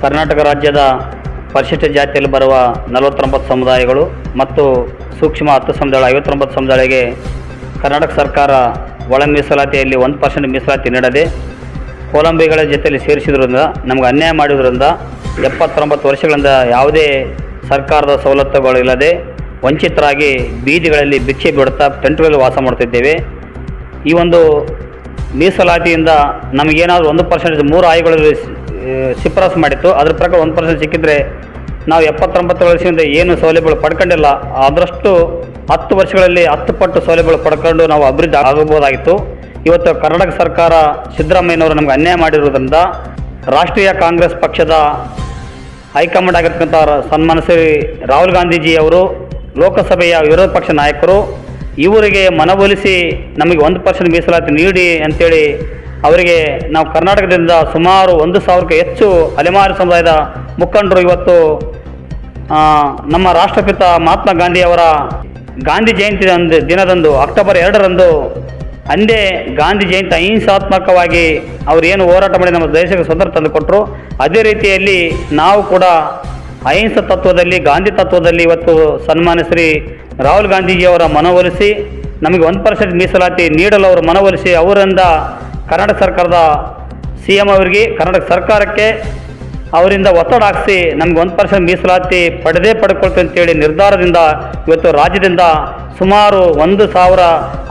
ಕರ್ನಾಟಕ ರಾಜ್ಯದ ಪರಿಶಿಷ್ಟ ಜಾತಿಯಲ್ಲಿ ಬರುವ ನಲವತ್ತೊಂಬತ್ತು ಸಮುದಾಯಗಳು ಮತ್ತು ಸೂಕ್ಷ್ಮ ಹತ್ತು ಸಮುದಾಯ ಐವತ್ತೊಂಬತ್ತು ಸಮುದಾಯಗಳಿಗೆ ಕರ್ನಾಟಕ ಸರ್ಕಾರ ಒಳ ಮೀಸಲಾತಿಯಲ್ಲಿ ಒಂದು ಪರ್ಸೆಂಟ್ ಮೀಸಲಾತಿ ನೀಡದೆ ಕೋಲಂಬಿಗಳ ಜೊತೆಯಲ್ಲಿ ಸೇರಿಸಿದ್ರಿಂದ ನಮಗೆ ಅನ್ಯಾಯ ಮಾಡಿದ್ರಿಂದ ಎಪ್ಪತ್ತೊಂಬತ್ತು ವರ್ಷಗಳಿಂದ ಯಾವುದೇ ಸರ್ಕಾರದ ಸವಲತ್ತುಗಳು ಇಲ್ಲದೆ ವಂಚಿತರಾಗಿ ಬೀದಿಗಳಲ್ಲಿ ಭಿಕ್ಷೆ ಬಿಡುತ್ತಾ ಟೆಂಟ್ಗಳಲ್ಲಿ ವಾಸ ಮಾಡ್ತಿದ್ದೇವೆ ಈ ಒಂದು ಮೀಸಲಾತಿಯಿಂದ ನಮಗೇನಾದರೂ ಒಂದು ಪರ್ಸೆಂಟ್ ಮೂರು ಆಯ್ಗಳಲ್ಲಿ ಶಿಫಾರಸು ಮಾಡಿತ್ತು. ಅದ್ರ ಪ್ರಕಾರ ಒಂದು ಪರ್ಸೆಂಟ್ ಸಿಕ್ಕಿದ್ರೆ ನಾವು ಎಪ್ಪತ್ತೊಂಬತ್ತು ವರ್ಷದಿಂದ ಏನು ಸೌಲಭ್ಯಗಳು ಪಡ್ಕೊಂಡಿಲ್ಲ. ಆದಷ್ಟು ಹತ್ತು ವರ್ಷಗಳಲ್ಲಿ ಹತ್ತು ಪಟ್ಟು ಸೌಲಭ್ಯಗಳು ಪಡ್ಕೊಂಡು ನಾವು ಅಭಿವೃದ್ಧಿ ಆಗಬಹುದಾಗಿತ್ತು ಇವತ್ತು ಕರ್ನಾಟಕ ಸರ್ಕಾರ ಸಿದ್ದರಾಮಯ್ಯನವರು ನಮಗೆ ಅನ್ಯಾಯ ಮಾಡಿರುವುದರಿಂದ ರಾಷ್ಟ್ರೀಯ ಕಾಂಗ್ರೆಸ್ ಪಕ್ಷದ ಹೈಕಮಾಂಡ್ ಆಗಿರ್ತಕ್ಕಂಥ ಸನ್ಮಾನ ಸನ್ಮಾನ್ಯ ಶ್ರೀ ರಾಹುಲ್ ಗಾಂಧೀಜಿ ಅವರು, ಲೋಕಸಭೆಯ ವಿರೋಧ ಪಕ್ಷ ನಾಯಕರು, ಇವರಿಗೆ ಮನವೊಲಿಸಿ ನಮಗೆ ಒಂದು ಪರ್ಸೆಂಟ್ ಮೀಸಲಾತಿ ನೀಡಿ ಅಂತೇಳಿ ಅವರಿಗೆ ನಾವು ಕರ್ನಾಟಕದಿಂದ ಸುಮಾರು ಒಂದು ಸಾವಿರಕ್ಕೆ ಹೆಚ್ಚು ಅಲೆಮಾರಿ ಸಮುದಾಯದ ಮುಖಂಡರು ಇವತ್ತು ನಮ್ಮ ರಾಷ್ಟ್ರಪಿತ ಮಹಾತ್ಮ ಗಾಂಧಿಯವರ ಗಾಂಧಿ ಜಯಂತಿ ದಿನದಂದು, ಅಕ್ಟೋಬರ್ ಎರಡರಂದು ಅಂದೇ ಗಾಂಧಿ ಜಯಂತಿ ಅಹಿಂಸಾತ್ಮಕವಾಗಿ ಅವರು ಏನು ಹೋರಾಟ ಮಾಡಿ ನಮ್ಮ ದೇಶಕ್ಕೆ ಸ್ವತಂತ್ರ ತಂದುಕೊಟ್ರು ಅದೇ ರೀತಿಯಲ್ಲಿ ನಾವು ಕೂಡ ಅಹಿಂಸ ತತ್ವದಲ್ಲಿ, ಗಾಂಧಿ ತತ್ವದಲ್ಲಿ ಇವತ್ತು ಸನ್ಮಾನ್ಯ ಶ್ರೀ ರಾಹುಲ್ ಗಾಂಧೀಜಿಯವರ ಮನವೊಲಿಸಿ, ನಮಗೆ ಒಂದು ಪರ್ಸೆಂಟ್ ಮೀಸಲಾತಿ ನೀಡಲು ಅವರು ಮನವೊಲಿಸಿ, ಅವರಿಂದ ಕರ್ನಾಟಕ ಸರ್ಕಾರದ ಸಿ ಎಂ ಅವರಿಗೆ ಕರ್ನಾಟಕ ಸರ್ಕಾರಕ್ಕೆ ಅವರಿಂದ ಒತ್ತಡ ಹಾಕಿಸಿ ನಮ್ಗೆ ಒಂದು ಪರ್ಸೆಂಟ್ ಮೀಸಲಾತಿ ಪಡೆದೇ ಪಡ್ಕೊಳ್ತೀವಿ ಅಂತೇಳಿ ನಿರ್ಧಾರದಿಂದ ಇವತ್ತು ರಾಜ್ಯದಿಂದ ಸುಮಾರು ಒಂದು ಸಾವಿರ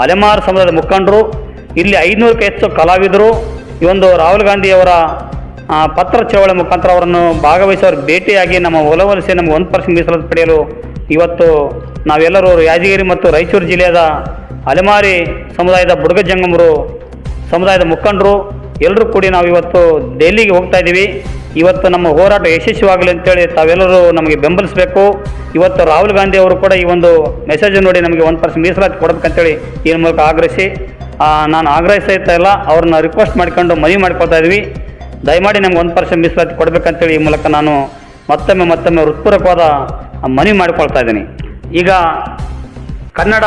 ಅಲೆಮಾರು ಸಮುದಾಯದ ಮುಖಂಡರು, ಇಲ್ಲಿ ಐನೂರಕ್ಕೆ ಹೆಚ್ಚು ಕಲಾವಿದರು, ಈ ಒಂದು ರಾಹುಲ್ ಗಾಂಧಿಯವರ ಪತ್ರ ಚಳವಳಿ ಮುಖಾಂತರ ಅವರನ್ನು ಭಾಗವಹಿಸೋರು ಭೇಟಿಯಾಗಿ ನಮ್ಮ ಒಲವಲಿಸಿ ನಮಗೆ ಒಂದು ಪರ್ಸೆಂಟ್ ಮೀಸಲಾತಿ ಪಡೆಯಲು ಇವತ್ತು ನಾವೆಲ್ಲರೂ ಯಾದಗಿರಿ ಮತ್ತು ರಾಯಚೂರು ಜಿಲ್ಲೆಯ ಅಲೆಮಾರಿ ಸಮುದಾಯದ ಬುಡಗ ಜಂಗಮರು ಸಮುದಾಯದ ಮುಖಂಡರು ಎಲ್ಲರೂ ಕೂಡಿ ನಾವು ಇವತ್ತು ದೆಹಲಿಗೆ ಹೋಗ್ತಾ ಇದ್ದೀವಿ ಇವತ್ತು ನಮ್ಮ ಹೋರಾಟ ಯಶಸ್ವಿಯಾಗಲಿ ಅಂತೇಳಿ ತಾವೆಲ್ಲರೂ ನಮಗೆ ಬೆಂಬಲಿಸಬೇಕು. ಇವತ್ತು ರಾಹುಲ್ ಗಾಂಧಿ ಅವರು ಕೂಡ ಈ ಒಂದು ಮೆಸೇಜ್ ನೋಡಿ ನಮಗೆ ಒಂದು ಪರ್ಸೆಂಟ್ ಮೀಸಲಾತಿ ಕೊಡಬೇಕಂತೇಳಿ ಈ ಮೂಲಕ ಆಗ್ರಹಿಸಿ. ನಾನು ಆಗ್ರಹಿಸ್ತಾ ಇಲ್ಲ, ಅವ್ರನ್ನ ರಿಕ್ವೆಸ್ಟ್ ಮಾಡ್ಕೊಂಡು ಮನವಿ ಮಾಡ್ಕೊಳ್ತಾ ಇದ್ವಿ. ದಯಮಾಡಿ ನಮ್ಗೆ ಒಂದು ಪರ್ಸೆಂಟ್ ಮೀಸಲಾತಿ ಕೊಡಬೇಕಂತೇಳಿ ಈ ಮೂಲಕ ನಾನು ಮತ್ತೊಮ್ಮೆ ಮತ್ತೊಮ್ಮೆ ಹೃತ್ಪೂರ್ವಕವಾದ ಮನವಿ ಮಾಡ್ಕೊಳ್ತಾ ಇದ್ದೀನಿ. ಈಗ ಕನ್ನಡ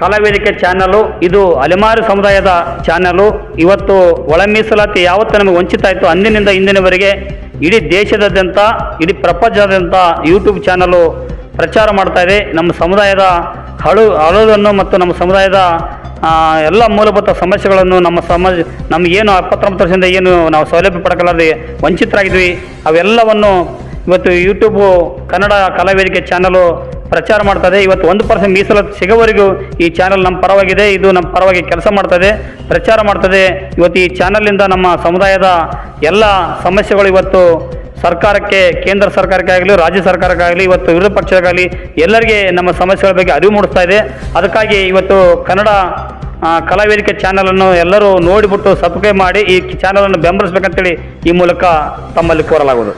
ಕಲಾವೇದಿಕೆ ಚಾನಲು, ಇದು ಅಲೆಮಾರು ಸಮುದಾಯದ ಚಾನಲು. ಇವತ್ತು ಒಳ ಮೀಸಲಾತಿ ಯಾವತ್ತು ನಮಗೆ ವಂಚಿತ ಆಯಿತು ಅಂದಿನಿಂದ ಇಂದಿನವರೆಗೆ ಇಡೀ ದೇಶದಾದ್ಯಂತ, ಇಡೀ ಪ್ರಪಂಚದಾದ್ಯಂತ ಯೂಟ್ಯೂಬ್ ಚಾನಲು ಪ್ರಚಾರ ಮಾಡ್ತಾ ಇದೆ. ನಮ್ಮ ಸಮುದಾಯದ ಹಳು, ಹಳದನ್ನು ಮತ್ತು ನಮ್ಮ ಸಮುದಾಯದ ಎಲ್ಲ ಮೂಲಭೂತ ಸಮಸ್ಯೆಗಳನ್ನು ನಮ್ಮ ಸಮಾಜ, ನಮಗೇನು ಎಪ್ಪತ್ತೊಂಬತ್ತು ವರ್ಷದಿಂದ ಏನು ನಾವು ಸೌಲಭ್ಯ ಪಡ್ಕೊಳ್ಳದೆ ವಂಚಿತರಾಗಿದ್ವಿ, ಅವೆಲ್ಲವನ್ನು ಇವತ್ತು ಯೂಟ್ಯೂಬು ಕನ್ನಡ ಕಲಾವೇದಿಕೆ ಚಾನಲು ಪ್ರಚಾರ ಮಾಡ್ತದೆ. ಇವತ್ತು ಒಂದು ಪರ್ಸೆಂಟ್ ಮೀಸಲಾತಿ ಸಿಗೋವರೆಗೂ ಈ ಚಾನಲ್ ನಮ್ಮ ಪರವಾಗಿದೆ. ಇದು ನಮ್ಮ ಪರವಾಗಿ ಕೆಲಸ ಮಾಡ್ತದೆ, ಪ್ರಚಾರ ಮಾಡ್ತದೆ. ಇವತ್ತು ಈ ಚಾನಲ್ನಿಂದ ನಮ್ಮ ಸಮುದಾಯದ ಎಲ್ಲ ಸಮಸ್ಯೆಗಳು ಇವತ್ತು ಸರ್ಕಾರಕ್ಕೆ, ಕೇಂದ್ರ ಸರ್ಕಾರಕ್ಕೆ ಆಗಲಿ ರಾಜ್ಯ ಸರ್ಕಾರಕ್ಕಾಗಲಿ, ಇವತ್ತು ವಿರೋಧ ಪಕ್ಷಕ್ಕಾಗಲಿ ಎಲ್ಲರಿಗೆ ನಮ್ಮ ಸಮಸ್ಯೆಗಳ ಬಗ್ಗೆ ಅರಿವು ಮೂಡಿಸ್ತಾ ಇದೆ. ಅದಕ್ಕಾಗಿ ಇವತ್ತು ಕನ್ನಡ ಕಲಾವೇದಿಕೆ ಚಾನಲನ್ನು ಎಲ್ಲರೂ ನೋಡಿಬಿಟ್ಟು ಸಬ್ಸ್ಕ್ರೈಬ್ ಮಾಡಿ ಈ ಚಾನಲನ್ನು ಬೆಂಬಲಿಸಬೇಕಂತೇಳಿ ಈ ಮೂಲಕ ತಮ್ಮಲ್ಲಿ ಕೋರಲಾಗುವುದು.